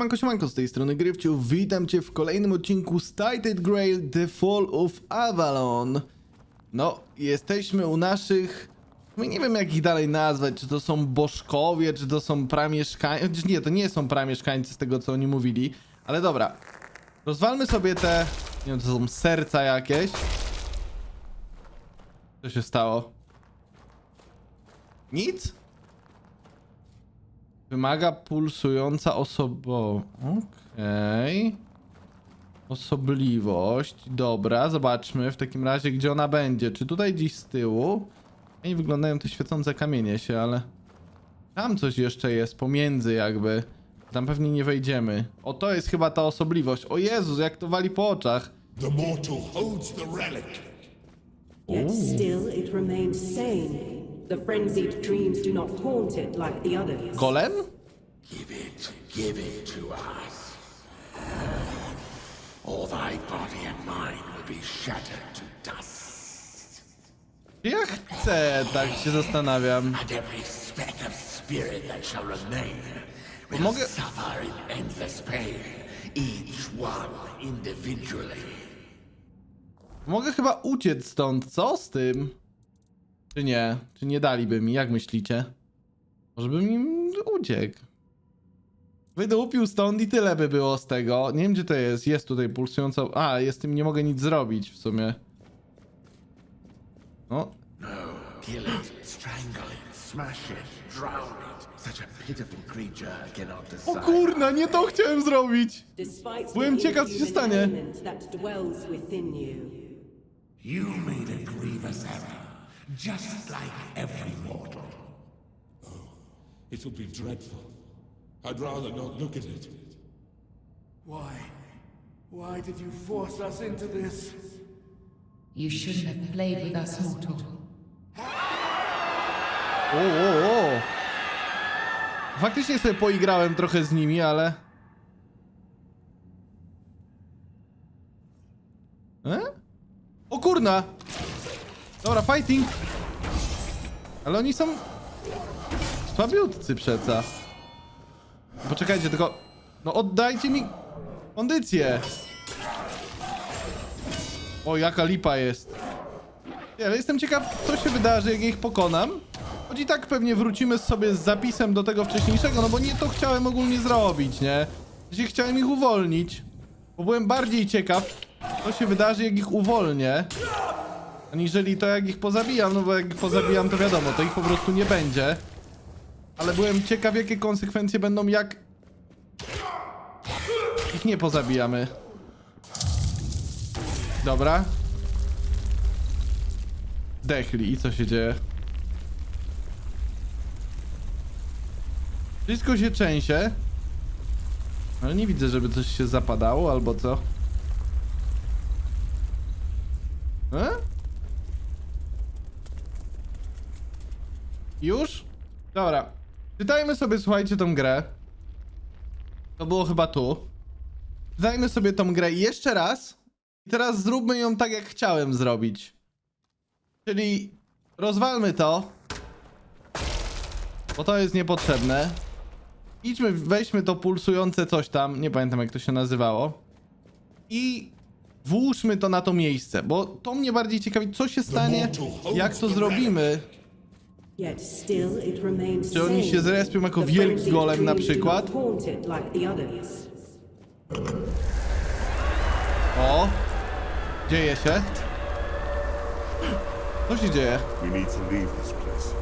Manko Siemanko z tej strony Grywciu, witam cię w kolejnym odcinku z Titan Grail The Fall of Avalon. No, jesteśmy u naszych... No nie wiem jak ich dalej nazwać, czy to są bożkowie, czy to są pramieszkańcy... Chociaż nie, to nie są pramieszkańcy z tego co oni mówili, ale dobra. Rozwalmy sobie te... Nie wiem, to są serca jakieś. Co się stało? Nic? Wymaga pulsująca osobo... Okej. Osobliwość. Dobra, zobaczmy w takim razie, gdzie ona będzie. Czy tutaj gdzieś z tyłu? Nie wyglądają te świecące kamienie się, ale... Tam coś jeszcze jest pomiędzy jakby. Tam pewnie nie wejdziemy. O, to jest chyba ta osobliwość. O Jezus, jak to wali po oczach. The mortal holds the relic. Yet still it remains sane. The frenzied dreams do not haunt it like the others. Golem? Give it, give it to us. Or thy body and mine will be shattered to dust. Ja chcę, tak się zastanawiam. And every speck of spirit that shall remain will Mogę- suffer in endless pain, each one individually. Mogę chyba uciec stąd, co z tym? Czy nie? Czy nie daliby mi, jak myślicie? Może bym im uciekł. Wydupił stąd i tyle by było z tego. Nie wiem gdzie to jest. Jest tutaj pulsująca... A, jest tym, nie mogę nic zrobić w sumie. No, No, kill it, strangle it, smash it, drown it. Such a pitiful creature cannot O decide. kurna, nie to chciałem zrobić! Byłem ciekaw, co się stanie. You made a grievous error, just like every mortal. It would be dreadful. I'd rather not look at it. Why? Why did you force us into this? You shouldn't have played with us, mortal. O, o, o. Faktycznie sobie poigrałem trochę z nimi, ale... E? O kurna! Dobra, fighting! Ale oni są... Słabiutcy przeca. Poczekajcie, tylko... No oddajcie mi... Kondycję! O, jaka lipa jest. Nie, ale jestem ciekaw, co się wydarzy, jak ich pokonam. Choć i tak pewnie wrócimy sobie z zapisem do tego wcześniejszego, no bo nie to chciałem ogólnie zrobić, nie? Gdzie chciałem ich uwolnić. Bo byłem bardziej ciekaw, co się wydarzy, jak ich uwolnię. Aniżeli to, jak ich pozabijam, no bo jak ich pozabijam, to wiadomo, to ich po prostu nie będzie. Ale byłem ciekaw, jakie konsekwencje będą, jak... Ich nie pozabijamy. Dobra. Dechli i co się dzieje? Wszystko się trzęsie. Ale nie widzę, żeby coś się zapadało albo co. E? Już? Dobra. Czytajmy sobie, słuchajcie, tą grę. To było chyba tu. Czytajmy sobie tą grę jeszcze raz. I teraz zróbmy ją tak, jak chciałem zrobić. Czyli rozwalmy to. Bo to jest niepotrzebne. Idźmy, weźmy to pulsujące coś tam. Nie pamiętam jak to się nazywało. I włóżmy to na to miejsce. Bo to mnie bardziej ciekawi, co się stanie, jak to zrobimy. Yet still it remains Czy oni się zrespią jako wielki golem na przykład? O! Dzieje się. Co się dzieje? We need to leave this place.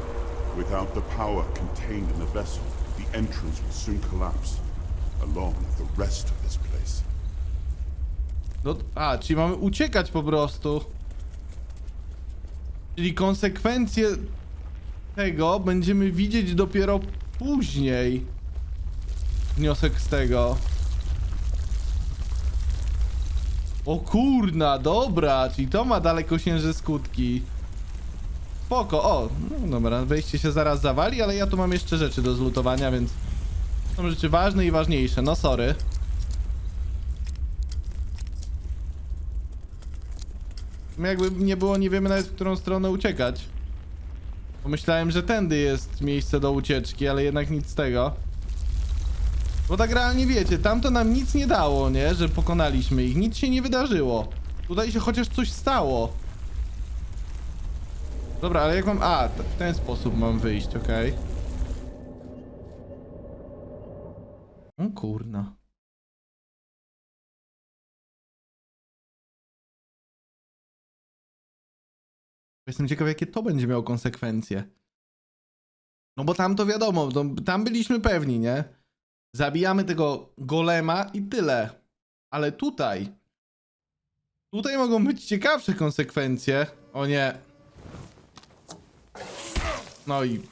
Without the power contained in the vessel, the entrance will soon collapse, along with the rest of this place. No, a, czyli mamy uciekać po prostu. Czyli konsekwencje tego będziemy widzieć dopiero później. Wniosek z tego. O kurna, dobra, czyli to ma dalekosiężne skutki. Spoko, o, no dobra, wejście się zaraz zawali, ale ja tu mam jeszcze rzeczy do zlutowania, więc są rzeczy ważne i ważniejsze, no sorry. Jakby nie było, nie wiemy nawet w którą stronę uciekać. Pomyślałem, że tędy jest miejsce do ucieczki, ale jednak nic z tego. Bo tak realnie wiecie, tamto nam nic nie dało, nie? Że pokonaliśmy ich, nic się nie wydarzyło. Tutaj się chociaż coś stało. Dobra, ale jak mam... A, w ten sposób mam wyjść, okej. O kurna. Jestem ciekaw, jakie to będzie miało konsekwencje. No bo tam to wiadomo, no, tam byliśmy pewni, nie? Zabijamy tego golema i tyle. Ale tutaj... Tutaj mogą być ciekawsze konsekwencje. O nie. No i...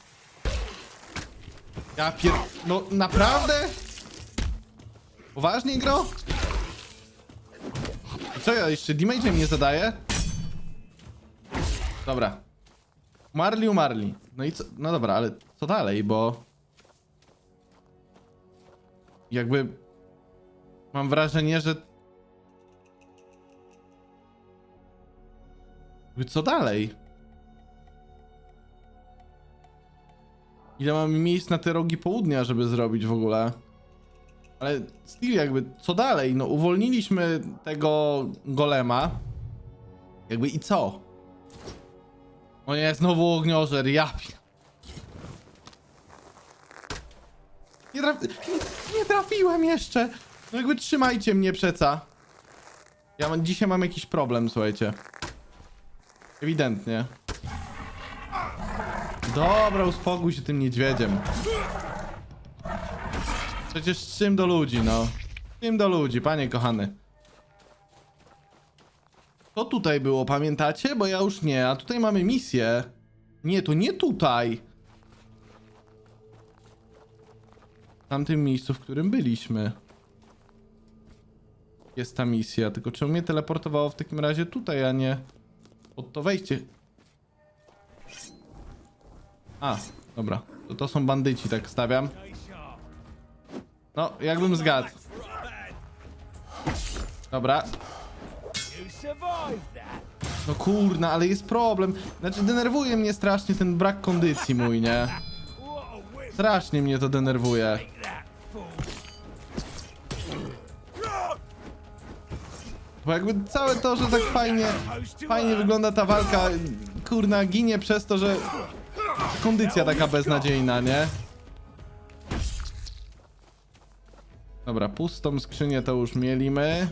Ja pier... No naprawdę? Poważnie, gro? Co ja jeszcze damage'em nie zadaję? Dobra. Umarli, umarli. No i co? No dobra, ale co dalej, bo... Jakby... Mam wrażenie, że... Jakby co dalej? Ile mamy miejsc na te rogi południa, żeby zrobić w ogóle? Ale still jakby, co dalej? No uwolniliśmy tego golema. Jakby i co? O nie, znowu ogniożer, ja Nie, traf... nie, trafiłem jeszcze! No jakby trzymajcie mnie przeca. Ja mam, dzisiaj mam jakiś problem, słuchajcie. Ewidentnie. Dobra, uspokój się tym niedźwiedziem. Przecież czym do ludzi, no. Czym do ludzi, panie kochany. To tutaj było, pamiętacie? Bo ja już nie, a tutaj mamy misję. Nie, to nie tutaj. W tamtym miejscu, w którym byliśmy. Jest ta misja, tylko czemu mnie teleportowało w takim razie tutaj, a nie pod to wejście? A, dobra. To, to są bandyci, tak stawiam. No, jakbym zgadł. Dobra. No kurna, ale jest problem. Znaczy, denerwuje mnie strasznie ten brak kondycji mój, nie? Strasznie mnie to denerwuje. Bo jakby całe to, że tak fajnie, fajnie wygląda ta walka, kurna, ginie przez to, że kondycja taka beznadziejna, nie? Dobra, pustą skrzynię to już mieliśmy.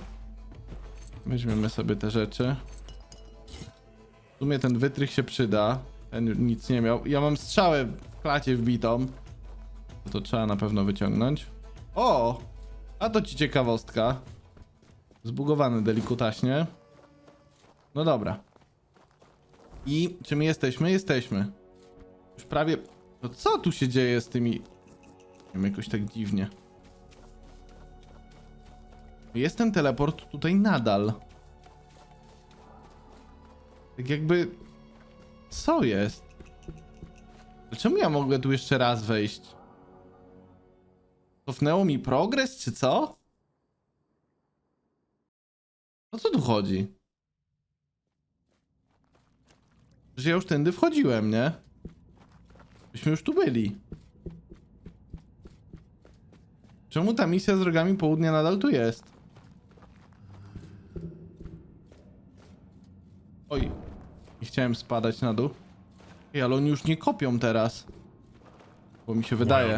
Weźmiemy sobie te rzeczy. W sumie ten wytrych się przyda. Ten nic nie miał. Ja mam strzałę w klacie wbitą. To trzeba na pewno wyciągnąć. O! A to ci ciekawostka. Zbugowany delikutaśnie. No dobra. I czy my jesteśmy? Jesteśmy. Już prawie... No co tu się dzieje z tymi... Nie wiem, jakoś tak dziwnie. Jest ten teleport tutaj nadal. Tak jakby... Co jest? Czemu ja mogę tu jeszcze raz wejść? Cofnęło mi progres, czy co? O co tu chodzi? Że ja już tędy wchodziłem, nie? Byśmy już tu byli. Czemu ta misja z rogami południa nadal tu jest? Oj, nie chciałem spadać na dół. Ej, ale oni już nie kopią teraz. Bo mi się wydaje.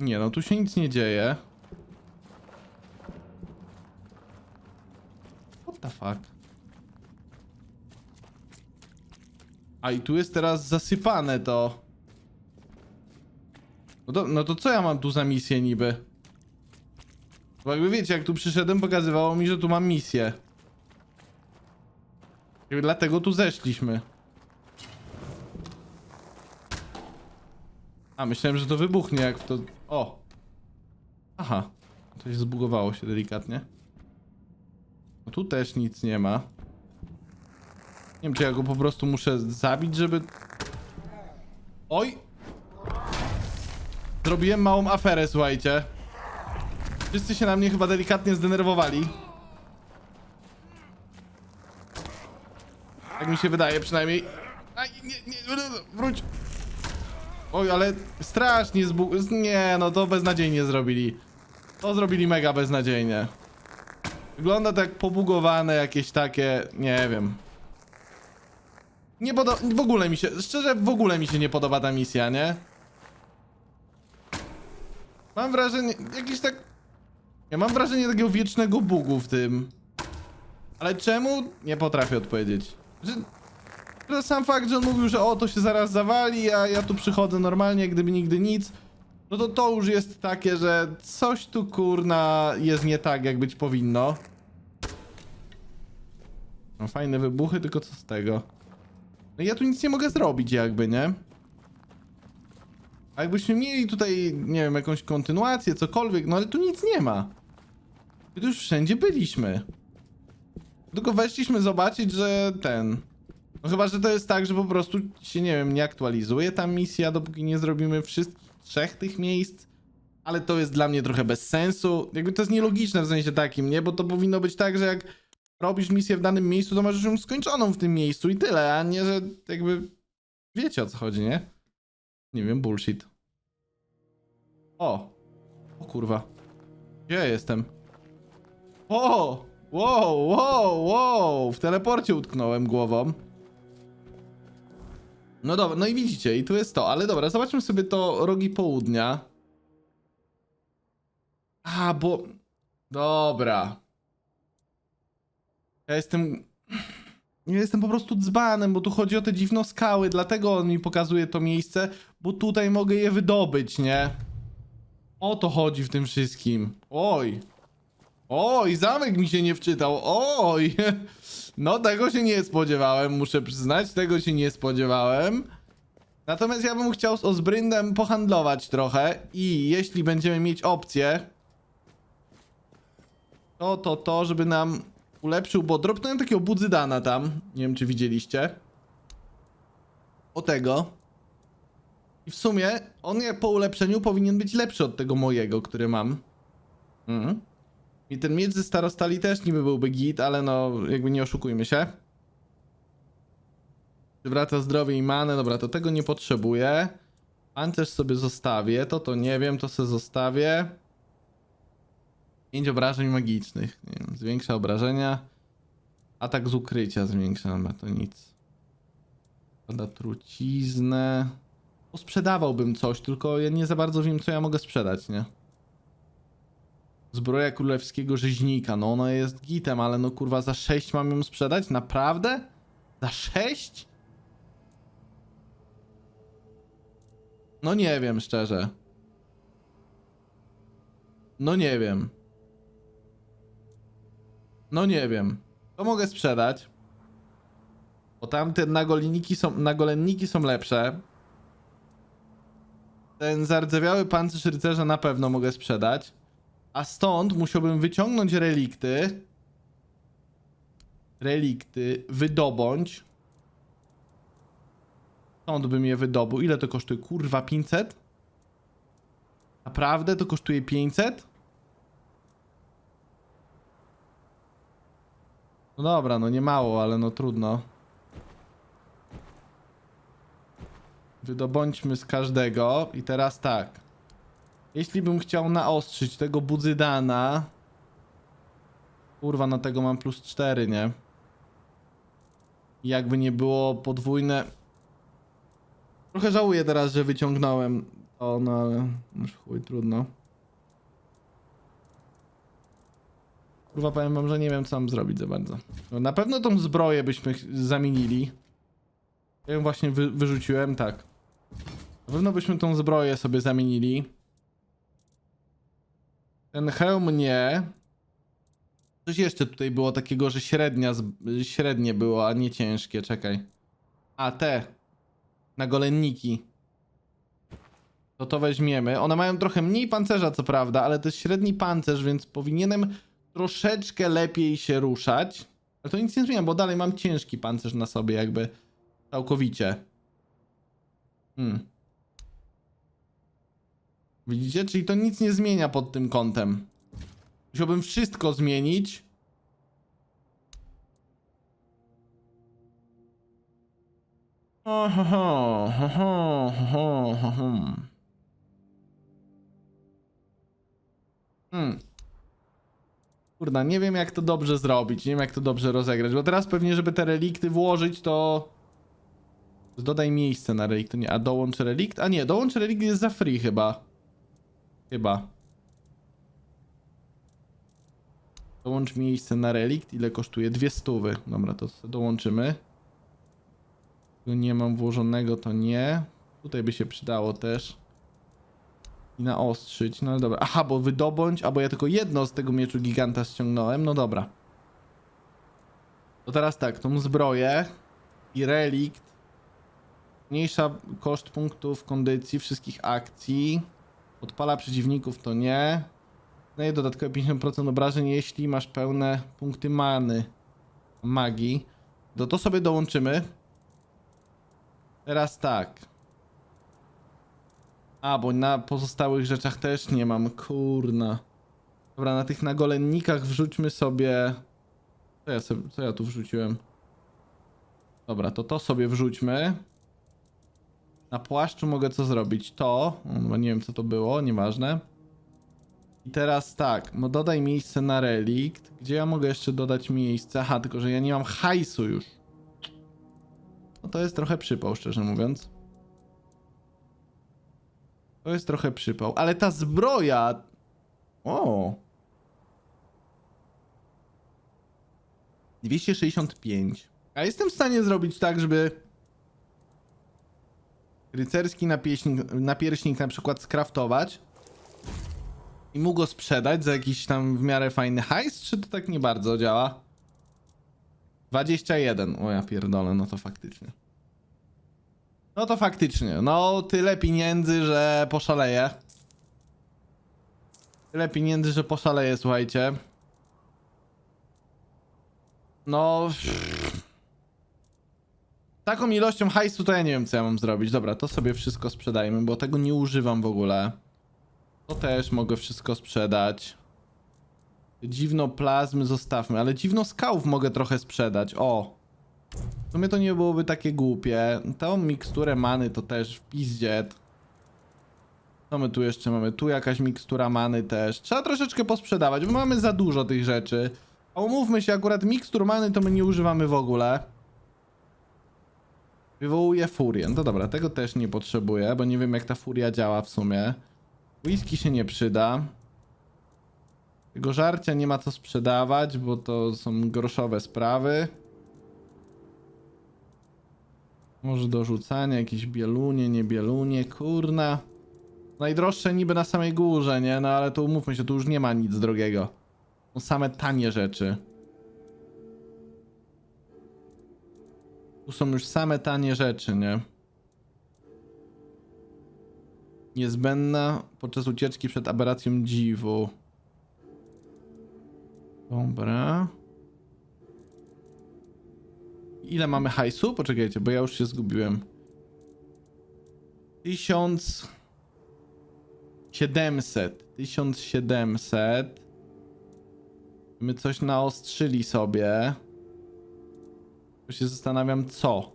Nie, no tu się nic nie dzieje. What the fuck? A i tu jest teraz zasypane to. No to, no to co ja mam tu za misję niby? Bo jakby wiecie, jak tu przyszedłem, pokazywało mi, że tu mam misję. I dlatego tu zeszliśmy. A, myślałem, że to wybuchnie jak to... O! Aha. To się zbugowało się delikatnie. No tu też nic nie ma. Nie wiem, czy ja go po prostu muszę zabić, żeby... Oj! Zrobiłem małą aferę, słuchajcie. Wszyscy się na mnie chyba delikatnie zdenerwowali. Tak mi się wydaje przynajmniej. Aj, nie, nie, wróć. Oj, ale strasznie zbu... Nie, no to beznadziejnie zrobili. To zrobili mega beznadziejnie. Wygląda to jak pobugowane jakieś takie, nie wiem. Nie podoba... W ogóle mi się... Szczerze, w ogóle mi się nie podoba ta misja, nie? Mam wrażenie... Jakiś tak... Ja mam wrażenie takiego wiecznego bugu w tym. Ale czemu? Nie potrafię odpowiedzieć. Że... sam fakt, że on mówił, że o, to się zaraz zawali, a ja tu przychodzę normalnie, gdyby nigdy nic. No to to już jest takie, że coś tu kurna jest nie tak, jak być powinno. No fajne wybuchy, tylko co z tego? No ja tu nic nie mogę zrobić jakby, nie? A jakbyśmy mieli tutaj, nie wiem, jakąś kontynuację, cokolwiek, no ale tu nic nie ma. Tu już wszędzie byliśmy. Tylko weszliśmy zobaczyć, że ten... No chyba, że to jest tak, że po prostu się, nie wiem, nie aktualizuje ta misja, dopóki nie zrobimy wszystkich trzech tych miejsc. Ale to jest dla mnie trochę bez sensu. Jakby to jest nielogiczne w sensie takim, nie? Bo to powinno być tak, że jak robisz misję w danym miejscu, to możesz ją skończoną w tym miejscu i tyle, a nie, że jakby wiecie o co chodzi, nie? Nie wiem, bullshit. O! O kurwa. Gdzie ja jestem? O! Wow, wow, wow! W teleporcie utknąłem głową. No dobra, no i widzicie, i tu jest to, ale dobra, zobaczmy sobie to rogi południa. A, bo... Dobra. Ja jestem... Ja jestem po prostu dzbanem, bo tu chodzi o te dziwne skały, dlatego on mi pokazuje to miejsce, bo tutaj mogę je wydobyć, nie? O to chodzi w tym wszystkim. Oj. Oj, zamek mi się nie wczytał. Oj. No tego się nie spodziewałem, muszę przyznać. Tego się nie spodziewałem. Natomiast ja bym chciał z Ozbryndem pohandlować trochę i jeśli będziemy mieć opcję, to, to, to, żeby nam ulepszył, bo dropnąłem takiego budzydana tam. Nie wiem, czy widzieliście. O tego. I w sumie on po ulepszeniu powinien być lepszy od tego mojego, który mam. Mhm. I ten miecz ze starostali też niby byłby git, ale no jakby nie oszukujmy się. Przywraca zdrowie i manę, dobra, to tego nie potrzebuję. Pancerz sobie zostawię, to to nie wiem, to sobie zostawię. 5 obrażeń magicznych, nie wiem, zwiększa obrażenia. Atak z ukrycia zwiększa, no to nic. Pada truciznę. Sprzedawałbym coś, tylko ja nie za bardzo wiem, co ja mogę sprzedać, nie? Zbroja królewskiego rzeźnika. No ona jest gitem, ale no kurwa za 6 mam ją sprzedać? Naprawdę? Za 6? No nie wiem, szczerze. No nie wiem. No nie wiem. To mogę sprzedać. Bo tamte nagolenniki są, nagolenniki są lepsze. Ten zardzewiały pancerz rycerza na pewno mogę sprzedać. A stąd musiałbym wyciągnąć relikty. Relikty, wydobądź. Stąd bym je wydobył. Ile to kosztuje? Kurwa, 500? Naprawdę to kosztuje 500? No dobra, no nie mało, ale no trudno. Wydobądźmy z każdego. I teraz tak. Jeśli bym chciał naostrzyć tego budzydana... Kurwa, na tego mam plus 4, nie? Jakby nie było podwójne... Trochę żałuję teraz, że wyciągnąłem to, no ale... Już chuj, trudno. Kurwa, powiem wam, że nie wiem, co mam zrobić za bardzo. No, na pewno tą zbroję byśmy zamienili. Ja ją właśnie wy wyrzuciłem, tak. Na pewno byśmy tą zbroję sobie zamienili. Ten hełm nie. Coś jeszcze tutaj było takiego, że średnia, średnie było, a nie ciężkie, czekaj. A, te. Nagolenniki. To to weźmiemy. One mają trochę mniej pancerza, co prawda, ale to jest średni pancerz, więc powinienem troszeczkę lepiej się ruszać. Ale to nic nie zmienia, bo dalej mam ciężki pancerz na sobie, jakby całkowicie. Hmm. Widzicie? Czyli to nic nie zmienia pod tym kątem. Musiałbym wszystko zmienić. Hoho, hoho. Hmm. Kurna, nie wiem jak to dobrze zrobić, nie wiem jak to dobrze rozegrać, bo teraz pewnie, żeby te relikty włożyć, to... Dodaj miejsce na relikt, nie, a dołącz relikt? A nie, dołącz relikt jest za free chyba. Chyba. Dołącz miejsce na relikt, ile kosztuje? Dwie stówy. Dobra, to dołączymy. Tu nie mam włożonego, to nie. Tutaj by się przydało też. I naostrzyć, no ale dobra. Aha, bo wydobądź, albo ja tylko jedno z tego mieczu giganta ściągnąłem, no dobra. To teraz tak, tą zbroję i relikt. Mniejsza koszt punktów kondycji wszystkich akcji. Odpala przeciwników, to nie. Daje dodatkowe 50% obrażeń, jeśli masz pełne punkty many. Magii. To to sobie dołączymy. Teraz tak. A, bo na pozostałych rzeczach też nie mam, kurna. Dobra, na tych nagolennikach wrzućmy sobie... Co ja, sobie, co ja tu wrzuciłem? Dobra, to to sobie wrzućmy. Na płaszczu mogę co zrobić? To, no nie wiem co to było, nieważne. I teraz tak, no dodaj miejsce na relikt. Gdzie ja mogę jeszcze dodać miejsce? Aha, tylko że ja nie mam hajsu już. No to jest trochę przypał, szczerze mówiąc. To jest trochę przypał, ale ta zbroja... O! 265. A jestem w stanie zrobić tak, żeby... Rycerski napieśnik, napierśnik na przykład skraftować i mógł go sprzedać za jakiś tam w miarę fajny hajs, czy to tak nie bardzo działa? 21. O ja pierdolę, no to faktycznie. No to faktycznie. No tyle pieniędzy, że poszaleję. Tyle pieniędzy, że poszaleję, słuchajcie. No... Taką ilością hajsu to ja nie wiem, co ja mam zrobić. Dobra, to sobie wszystko sprzedajmy, bo tego nie używam w ogóle. To też mogę wszystko sprzedać. Dziwno plazmy zostawmy, ale dziwno skałów mogę trochę sprzedać. O! W sumie to nie byłoby takie głupie. Tą miksturę many to też w pizdziet. Co my tu jeszcze mamy? Tu jakaś mikstura many też. Trzeba troszeczkę posprzedawać, bo mamy za dużo tych rzeczy. A umówmy się, akurat mikstur many to my nie używamy w ogóle. Wywołuje furię. No to dobra, tego też nie potrzebuję, bo nie wiem jak ta furia działa w sumie. Whisky się nie przyda. Tego żarcia nie ma co sprzedawać, bo to są groszowe sprawy. Może do rzucania jakieś bielunie, nie bielunie, kurna. Najdroższe niby na samej górze, nie? No ale to umówmy się, tu już nie ma nic drogiego. Są same tanie rzeczy. Są już same tanie rzeczy, nie? Niezbędna podczas ucieczki przed aberracją dziwu. Dobra. Ile mamy hajsu? Poczekajcie, bo ja już się zgubiłem. 1700. 1700. My coś naostrzyli sobie. Tylko się zastanawiam co.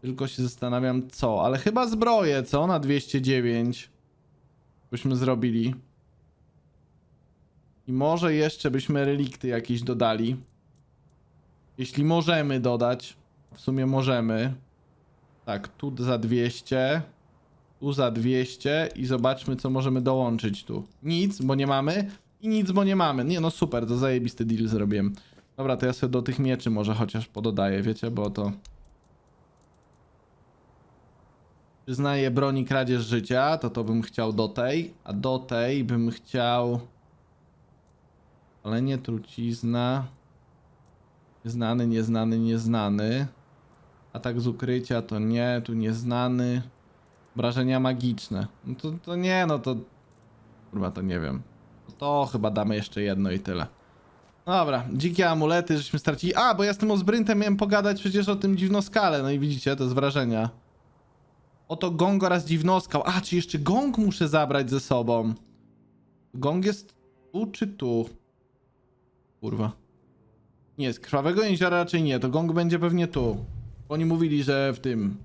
Tylko się zastanawiam co, ale chyba zbroję, co? Na 209 byśmy zrobili. I może jeszcze byśmy relikty jakieś dodali. Jeśli możemy dodać. W sumie możemy. Tak, tu za 200. Tu za 200 i zobaczmy co możemy dołączyć tu. Nic, bo nie mamy. I nic, bo nie mamy. Nie no super, to zajebisty deal zrobiłem. Dobra, to ja sobie do tych mieczy może chociaż pododaję, wiecie, bo to... Przyznaję broni kradzież życia, to to bym chciał do tej, a do tej bym chciał... Ale nie trucizna. Znany, nieznany, nieznany. Atak z ukrycia to nie, tu nieznany. Wrażenia magiczne. No to, to nie, no to... Kurwa, to nie wiem. To chyba damy jeszcze jedno i tyle. Dobra, dzikie amulety, żeśmy stracili. A, bo ja z tym Ozbryntem miałem pogadać przecież o tym dziwnoskale. No i widzicie, to jest wrażenia. Oto gong oraz dziwnoskał. A, czy jeszcze gong muszę zabrać ze sobą? Gong jest tu czy tu? Kurwa. Nie, z krwawego jeziora raczej nie, to gong będzie pewnie tu. Oni mówili, że w tym...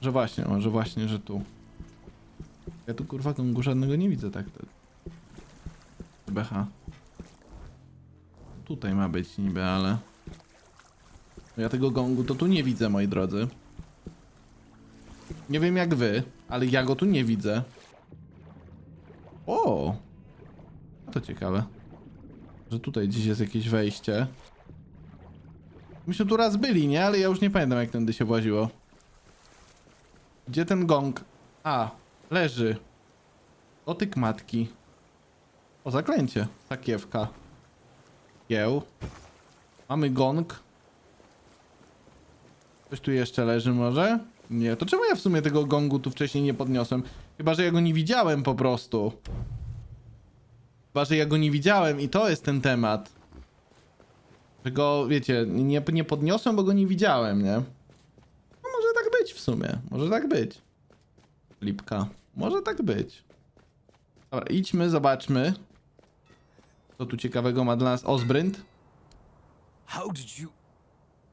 Że właśnie, że właśnie, że tu. Ja tu kurwa gongu żadnego nie widzę tak. BH. Tutaj ma być niby, ale... Ja tego gongu to tu nie widzę, moi drodzy. Nie wiem jak wy, ale ja go tu nie widzę. O! To ciekawe. Że tutaj gdzieś jest jakieś wejście. Myśmy tu raz byli, nie? Ale ja już nie pamiętam jak tędy się właziło. Gdzie ten gong? A, leży. Dotyk matki. O, zaklęcie. Sakiewka. Mamy gong. Coś tu jeszcze leży może? Nie, to czemu ja w sumie tego gongu tu wcześniej nie podniosłem? Chyba, że ja go nie widziałem po prostu. Chyba, że ja go nie widziałem i to jest ten temat. Że go, wiecie, nie, nie podniosłem, bo go nie widziałem, nie? No może tak być w sumie. Może tak być. Lipka. Może tak być. Dobra, idźmy, zobaczmy. Co tu ciekawego ma dla nas Osbrynt? How did you...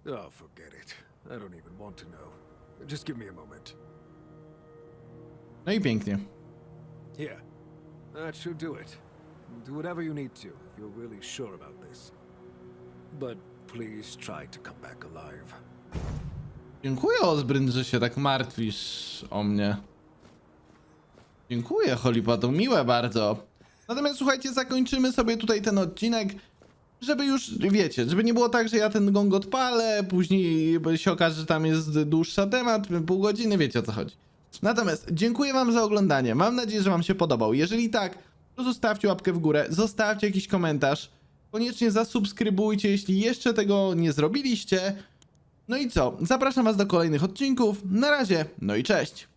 Oh, forget it. I don't even want to know. Just give me a moment. No i pięknie. Here. That should do it. Do whatever you need to if you're really sure about this. But please try to come back alive. Dziękuję Osbrynt, że się tak martwisz o mnie. Dziękuję, Holipa, to miłe bardzo. Natomiast słuchajcie, zakończymy sobie tutaj ten odcinek, żeby już, wiecie, żeby nie było tak, że ja ten gong odpalę, później się okaże, że tam jest dłuższa temat, pół godziny, wiecie o co chodzi. Natomiast dziękuję wam za oglądanie, mam nadzieję, że wam się podobał. Jeżeli tak, to zostawcie łapkę w górę, zostawcie jakiś komentarz, koniecznie zasubskrybujcie, jeśli jeszcze tego nie zrobiliście. No i co? Zapraszam Was do kolejnych odcinków. Na razie, no i cześć!